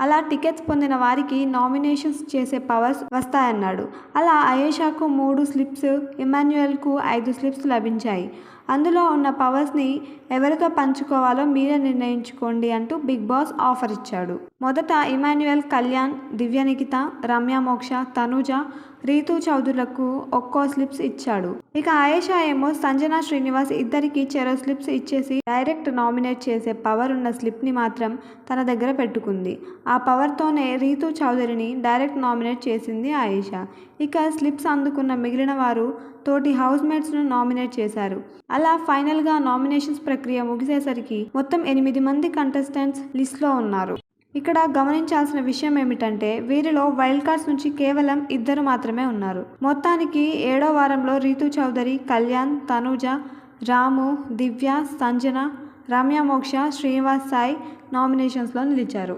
అలా టికెట్స్ పొందిన వారికి నామినేషన్స్ చేసే పవర్స్ వస్తాయన్నాడు. అలా అయేషాకు మూడు స్లిప్స్ ఇమాన్యుయల్కు ఐదు స్లిప్స్ లభించాయి. అందులో ఉన్న పవర్స్ని ఎవరితో పంచుకోవాలో మీరే నిర్ణయించుకోండి అంటూ బిగ్ బాస్ ఆఫర్ ఇచ్చాడు. మొదట ఇమాన్యుయల్ కళ్యాణ్ దివ్యనికిత రమ్య మోక్ష తనూజ రీతు చౌదరులకు ఒక్కో స్లిప్స్ ఇచ్చాడు. ఇక ఆయేషా ఏమో సంజన శ్రీనివాస్ ఇద్దరికి చెరో స్లిప్స్ ఇచ్చేసి డైరెక్ట్ నామినేట్ చేసే పవర్ ఉన్న స్లిప్ని మాత్రం తన దగ్గర పెట్టుకుంది. ఆ పవర్తోనే రీతు చౌదరిని డైరెక్ట్ నామినేట్ చేసింది ఆయేషా. ఇక స్లిప్స్ అందుకున్న మిగిలిన వారు తోటి హౌస్ మేట్స్ను నామినేట్ చేశారు. అలా ఫైనల్గా నామినేషన్స్ ప్రక్రియ ముగిసేసరికి మొత్తం ఎనిమిది మంది కంటెస్టెంట్స్ లిస్ట్లో ఉన్నారు. ఇక్కడ గమనించాల్సిన విషయం ఏమిటంటే వీరిలో వైల్డ్ కార్డ్స్ నుంచి కేవలం ఇద్దరు మాత్రమే ఉన్నారు. మొత్తానికి ఏడో వారంలో రీతు చౌదరి కళ్యాణ్ తనూజ రాము దివ్య సంజన రమ్య మోక్ష శ్రీనివాస్ సాయి నామినేషన్స్లో నిలిచారు.